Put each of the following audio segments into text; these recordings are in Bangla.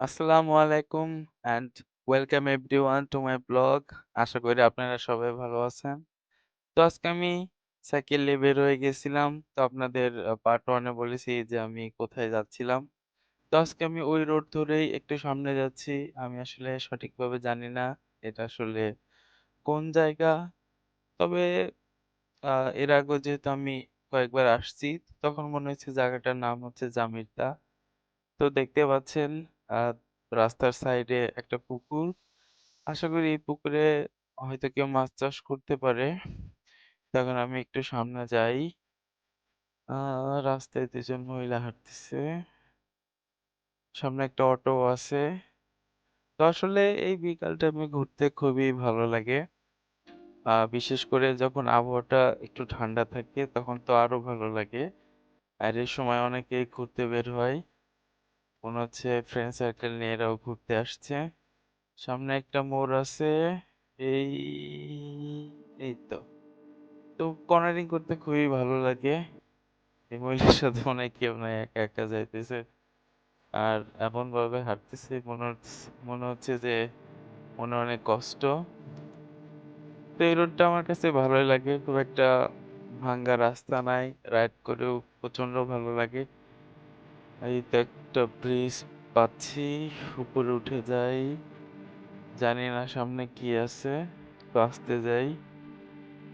আসসালামু আলাইকুম and welcome everyone to my blog. আশা করি আপনারা সবাই ভালো আছেন। তো আজকে আমি সাইকেল নিয়ে বের হয়ে গেছিলাম। তো আপনাদের পার্ট 1 এ বলেছি যে আমি কোথায় যাচ্ছিলাম। তো আজকে আমি ওই রোড ধরেই একটু সামনে যাচ্ছি। আমি আসলে সঠিকভাবে জানি না এটা আসলে কোন জায়গা। তবে এর আগে যেহেতু আমি কয়েকবার আসছি, তখন মনে হচ্ছে জায়গাটার নাম হচ্ছে জামির্দা। তো দেখতে পাচ্ছেন আ রাস্তার সাইডে একটা পুকুর। আশা করি এই পুকুরে হয়তো কেউ মাছ চাষ করতে পারে। তো এখন আমি একটু সামনে যাই। আ রাস্তায় ২ জন মহিলা হাঁটতেছে। সামনে একটা অটো আছে। তো আসলে এই বিকালটা আমি ঘুরতে খুবই ভালো লাগে। আ বিশেষ করে যখন আবহাওয়াটা একটু ঠান্ডা থাকে, তখন তো আরও ভালো লাগে। আর এই সময় অনেকেই ঘুরতে বের হয়। মনে হচ্ছে ফ্রেন্ড সার্কেল নিয়ে এরাও ঘুরতে আসছে। সামনে একটা মোড় আছে। এই, এই তো। তো কর্নারিং করতে খুবই ভালো লাগে। এই মহিলার সাথে মনে হয় কেউ নাই একা, একা যাইতেছে। আর এমনভাবে হাঁটতেছে মনে হচ্ছে মনে হচ্ছে যে মনে অনেক কষ্ট। তো এই রোডটা আমার কাছে ভালোই লাগে। খুব একটা ভাঙ্গা রাস্তা নাই। রাইড করেও প্রচণ্ড ভালো লাগে। এই তো একটা ব্রিজ পাচ্ছি। উপরে উঠে যাই। জানি না সামনে কি আছে। আস্তে যাই।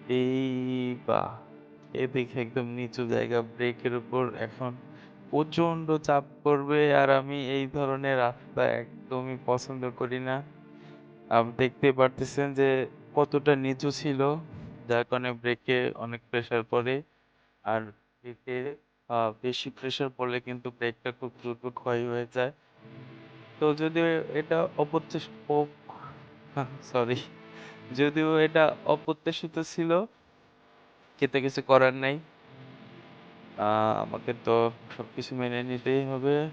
এই বাহ! এদিকে একদম নিচু জায়গা ব্রেকের উপর এখন প্রচণ্ড চাপ পড়বে আর আমি এই ধরনের রাস্তা একদমই পছন্দ করি না। আপ দেখতে পারতেছেন যে কতটা নিচু ছিল। যার কারণে ব্রেকে অনেক প্রেশার পড়ে। আর ব্রেকে বেশি প্রেশার পড়লে কিন্তু ব্রেকটা খুব দ্রুত ক্ষয় হয়ে যায়। তো যদিও এটা অপ্রত্যাশ ও সরি। যদিও এটা অপ্রত্যাশিত ছিল। কিন্তু কিছু করার নাই। আমাকে তো সবকিছু মেনে নিতেই হবে।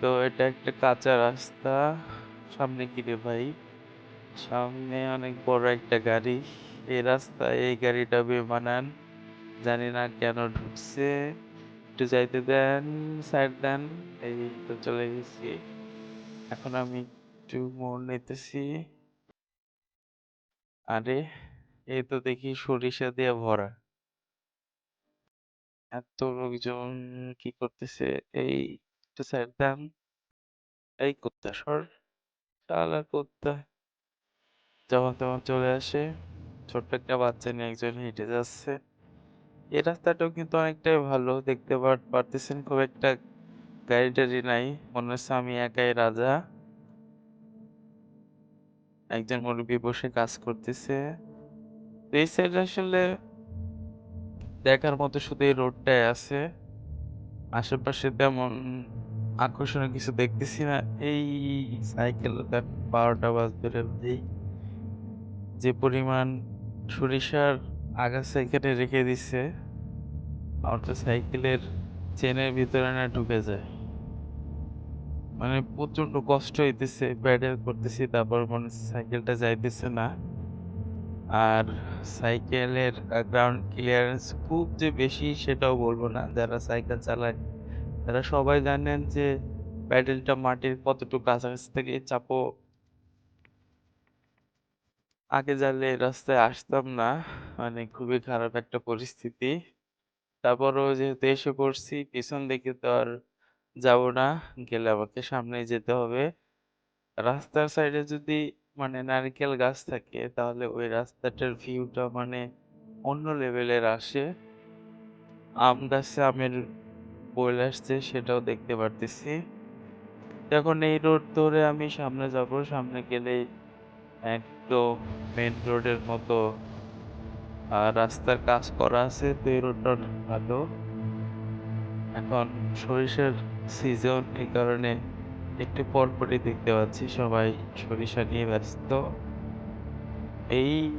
তো এটা একটা কাঁচা রাস্তা। সামনে কি রে ভাই? সামনে অনেক বড় একটা গাড়ি। এই রাস্তায় এই গাড়িটা বেমানান। জানি না কেন ঢুকছে। একটু যাইতে দেন, সাইড দেন। এই তো চলে গেছি। এখন আমি একটু মোড় নিতেছি। আরে! এই তো দেখি সরিষা দিয়ে ভরা। এত লোকজন কি করতেছে? এই একটু সাইড দেন। এই কুত্তা সর। শালা কুত্তা। যখন তখন চলে আসে। ছোট্ট একটা বাচ্চা নিয়ে একজন হেঁটে যাচ্ছে। এই রাস্তাটাও কিন্তু অনেকটাই ভালো। দেখতে পার পারতেছেন খুব একটা গাড়ি-টাড়ি নাই। মনে হচ্ছে আমি একাই রাজা। একজন মুরুব্বি বসে কাজ করতেছে। তো এই সাইডে আসলে দেখার মতো শুধু এই রোডটাই আছে। আশেপাশে তেমন আকর্ষণীয় কিছু দেখতেছি না। এই সাইকেলটার ১২ টা বাজবে রে যে পরিমাণ সরিষার আগাছা এখানে রেখে দিছে, আমার তো সাইকেলের চেনের ভিতরে না ঢুকে যায়। মানে প্রচণ্ড কষ্ট হইতেছে, প্যাডেল করতেছি তারপর মনে হচ্ছে সাইকেলটা যাইতেছে না। আর সাইকেলের গ্রাউন্ড ক্লিয়ারেন্স খুব যে বেশি সেটাও বলব না। যারা সাইকেল চালায় তারা সবাই জানেন যে প্যাডেলটা মাটির কতটুকু কাছাকাছি থেকে চাপো আগে জানলে রাস্তায় আসতাম না। মানে খুবই খারাপ একটা পরিস্থিতি। তারপরেও যেহেতু এসে পড়ছি, পিছন দিকে তো আর যাব না। গেলে আমাকে সামনেই যেতে হবে। রাস্তার সাইডে যদি মানে নারিকেল গাছ থাকে, তাহলে ওই রাস্তাটার ভিউটা মানে অন্য লেভেলের আসে। আম গাছে আমের বোল আসছে, সেটাও দেখতে পারতেছি। এখন এই রোড ধরে আমি সামনে যাব। সামনে গেলেই একদম মেন রোডের মতো আ রাস্তার কাজ করা আছে। তো এই রোডটা অনেক ভালো। এখন সরিষার সিজন এই কারণে একটু পরপরই দেখতে পাচ্ছি, সবাই সরিষা নিয়ে ব্যস্ত। এই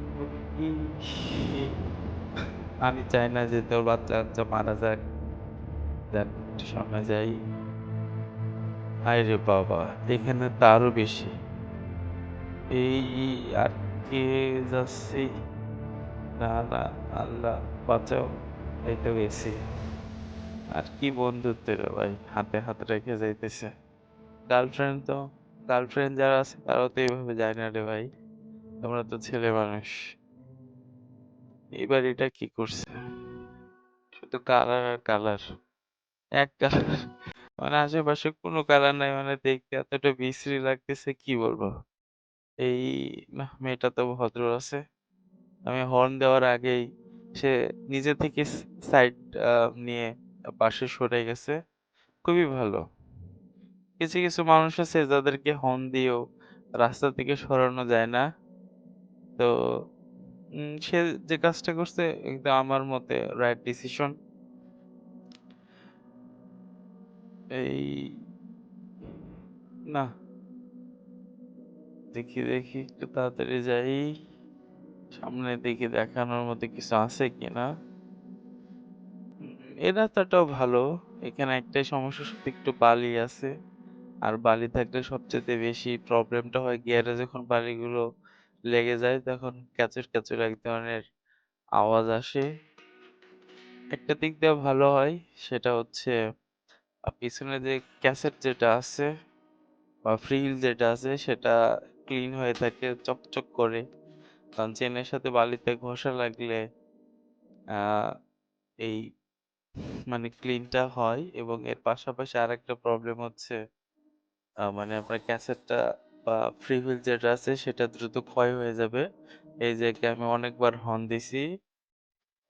আমি চাই না যে তোর বাচ্চা-কাচ্চা মারা যাক। যাক একটু সামনে যাই। হায়রে বাবা! এখানে তো আরও বেশি। এই আর কে যাচ্ছি। না, না, আল্লাহ বাঁচাও। এই গেছি। আর কি বন্ধুত্ব রে ভাই! হাতে হাত রেখে যাইতেছে। গার্লফ্রেন্ড তো গার্লফ্রেন্ড যারা আছে তারাও তো এইভাবে যায় না রে ভাই। তোমরা তো ছেলে মানুষ। এই এটা কি করছে? শুধু কালার আর কালার। এক কালার মানে আশেপাশে কোনো কালার নাই মানে দেখতে এতটা বিশ্রী লাগতেছে কি বলব? এই নাহ মেয়েটা তো ভদ্র আছে। আমি হর্ন দেওয়ার আগেই সে নিজে থেকে সাইড নিয়ে পাশে সরে গেছে। খুবই ভালো। কিছু, কিছু মানুষ আছে যাদেরকে হর্ন দিয়েও রাস্তা থেকে সরানো যায় না। তো সে যে কাজটা করছে এটা আমার মতে রাইট ডিসিশন। এই না। দেখি, দেখি একটু তাড়াতাড়ি যাই। সামনে দেখি দেখানোর মতো কিছু আছে কিনা। এই রাস্তাটাও ভালো। এখানে একটাই সমস্যা শুধু একটু বালি আছে। আর বালি থাকলে সবচেয়ে বেশি প্রবলেমটা হয় গিয়ারে যখন বালিগুলো লেগে যায় তখন ক্যাচুর, ক্যাচুর এক ধরনের আওয়াজ আসে। একটা দিক দিয়ে ভালো হয় সেটা হচ্ছে পিছনে যে ক্যাসেট যেটা আছে বা ফ্রিল যেটা আছে সেটা ক্লিন হয়ে থাকে চকচক করে। কারণ চেনের সাথে বালিতে ঘষা লাগলে এই মানে ক্লিনটা হয় এবং এর পাশাপাশি আরেকটা প্রবলেম হচ্ছে মানে আপনার ক্যাসেটটা বা ফ্রি হুইল যেটা আছে সেটা দ্রুত ক্ষয় হয়ে যাবে। এই যে আমি অনেকবার হর্ন দিছি।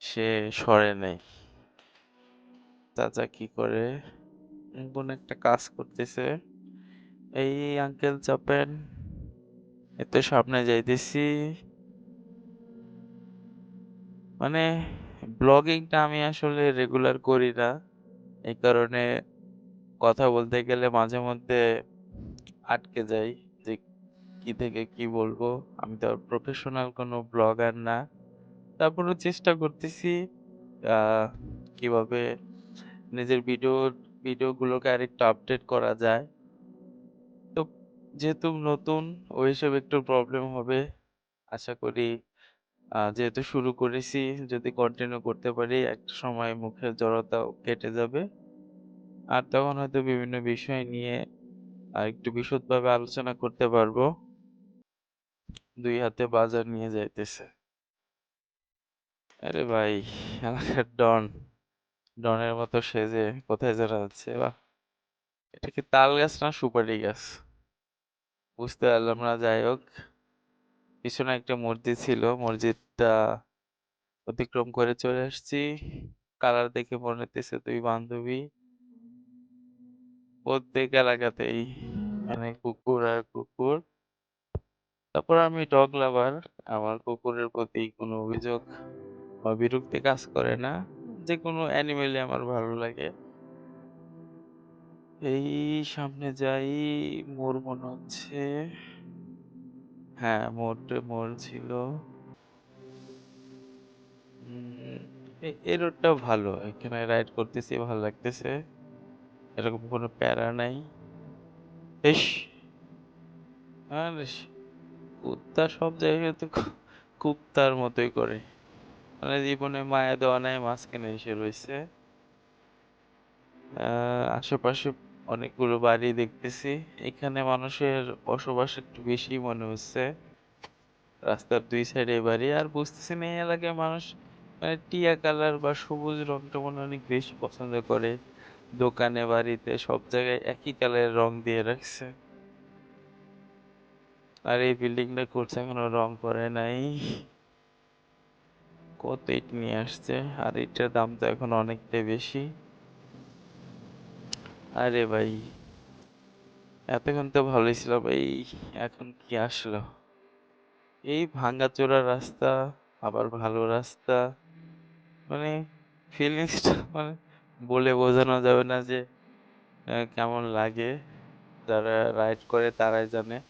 সে সরে নাই। চাচা কি করে? কোনো একটা কাজ করতেছে। এই আঙ্কেল চাপেন। এই তো সামনে যাইতেছি। মানে ব্লগিংটা আমি আসলে রেগুলার করি না। এই কারণে কথা বলতে গেলে মাঝে মধ্যে আটকে যাই যে কি থেকে কি বলব। আমি তো আর প্রফেশনাল কোনো ব্লগার না। তারপরেও চেষ্টা করতেছি, আ, কীভাবে নিজের ভিডিও ভিডিওগুলোকে আরেকটু আপডেট করা যায়। তো যেহেতু নতুন, ওই হিসেবে একটু প্রবলেম হবে। আশা করি আ যেহেতু শুরু করেছি, যদি কন্টিনিউ করতে পারি, একটা সময় মুখের জড়তাও কেটে যাবে। আর তখন হয়তো বিভিন্ন বিষয় নিয়ে আরেকটু বিশদভাবে আলোচনা করতে পারব। ২ হাতে বাজার নিয়ে যাইতেছে। আরে ভাই, এলাকার ডন। ডনের মতো সেজে কোথায় যেন যাচ্ছে বাহ! এটা কি তাল গাছ না সুপারি গাছ? বুঝতে পারলাম না, যাই হোক। পিছনে একটা মসজিদ ছিল মসজিদটা অতিক্রম করে চলে আসছি। কালার দেখে মনে হইতেছে ২ বান্ধবী। প্রত্যেক এলাকাতেই মানে কুকুর আর কুকুর। তারপর আমি ডগ লাভার। আমার কুকুরের প্রতি কোনো অভিযোগ বা বিরক্তি কাজ করে না। যে কোনো অ্যানিমেলই আমার ভালো লাগে। এই সামনে যাই, মোর মনে হচ্ছে। হ্যাঁ, মোড়টা মোর ছিল। উম এ এই ভালো। এখানে রাইড করতেছি ভালো লাগতেছে। এরকম কোনো প্যারা নাই। ইস! আরে কুত্তা সব জায়গায় তো কুত্তার মতোই করে। মানে জীবনে মায়া দেওয়া নাই মাঝখানে এসে রইছে। আ আশেপাশে অনেকগুলো বাড়ি দেখতেছি। এখানে মানুষের বসবাস একটু বেশি মনে হচ্ছে। রাস্তার ২ সাইডে বাড়ি। আর বুঝতেছি না এই এলাকায় মানুষ মানে টিয়া কালার বা সবুজ রংটা মনে অনেক বেশি পছন্দ করে। দোকানে, বাড়িতে সব জায়গায় একই কালারের রং দিয়ে রাখছে। আর এই বিল্ডিংটা করছে, এখনও রং করে নাই। কত ইট নিয়ে আসছে। আর ইটের দাম তো এখন অনেকটাই বেশি। আরে ভাই! এতক্ষণ তো ভালোই ছিল ভাই। এখন কি আসলো? এই ভাঙাচোরা রাস্তা, আবার ভালো রাস্তা। মানে ফিলিংসটা মানে বলে বোঝানো যাবে না যে কেমন লাগে। যারা রাইড করে তারাই জানে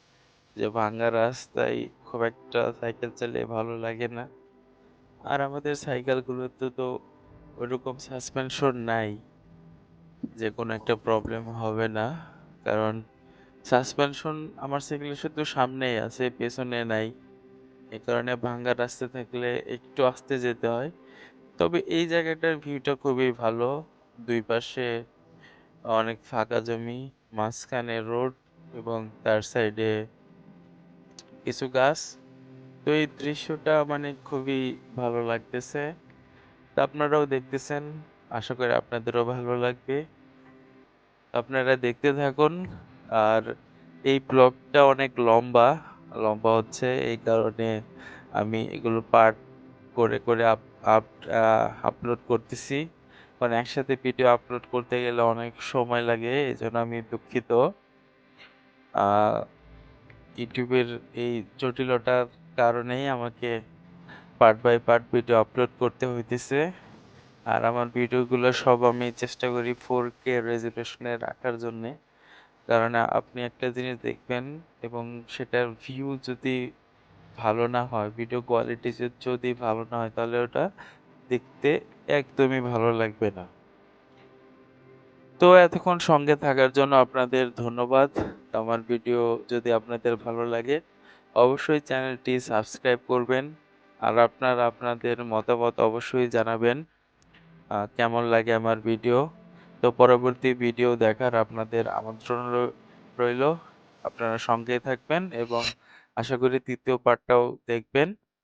যে ভাঙ্গা রাস্তায় খুব একটা সাইকেল চালিয়ে ভালো লাগে না। আর আমাদের সাইকেলগুলোতে তো ওইরকম সাসপেনশন নাই। যে কোনো একটা প্রবলেম হবে না। কারণ সাসপেনশন আমার সাইকেলের শুধু সামনেই আছে, পেছনে নাই। এ কারণে ভাঙ্গা রাস্তা থাকলে একটু আস্তে যেতে হয়। তবে এই জায়গাটার ভিউটা খুবই ভালো। দুই পাশে অনেক ফাঁকা জমি, মাঝখানে রোড এবং তার সাইডে কিছু গাছ। তো এই দৃশ্যটা মানে খুবই ভালো লাগতেছে। তো আপনারাও দেখতেছেন। আশা করি আপনাদেরও ভালো লাগবে। আপনারা দেখতে থাকুন। আর এই ব্লগটা অনেক লম্বা। লম্বা হচ্ছে এই কারণে আমি এগুলো পার্ট করে, করে আপ আপ আপলোড করতেছি। মানে একসাথে ভিডিও আপলোড করতে গেলে অনেক সময় লাগে। এই জন্য আমি দুঃখিত। ইউটিউবের এই জটিলতার কারণেই আমাকে part by part video upload করতে হইতেছে। আর আমার ভিডিওগুলো সব আমি চেষ্টা করি 4K রেজোলিউশনে রাখার জন্যে। কারণ আপনি একটা জিনিস দেখবেন এবং সেটার ভিউ যদি ভালো না হয়, ভিডিও কোয়ালিটি যদি ভালো না হয় তাহলে ওটা দেখতে একদমই ভালো লাগবে না। তো এতক্ষণ সঙ্গে থাকার জন্য আপনাদের ধন্যবাদ। আমার ভিডিও যদি আপনাদের ভালো লাগে অবশ্যই চ্যানেলটি সাবস্ক্রাইব করবেন। আর আপনারা আপনাদের মতামত অবশ্যই জানাবেন। কেমন লাগে আমার ভিডিও। তো পরবর্তী ভিডিও দেখার আপনাদের আমন্ত্রণ রইল। আপনারা সঙ্গে থাকবেন এবং আশা করি তৃতীয় পার্টটাও দেখবেন।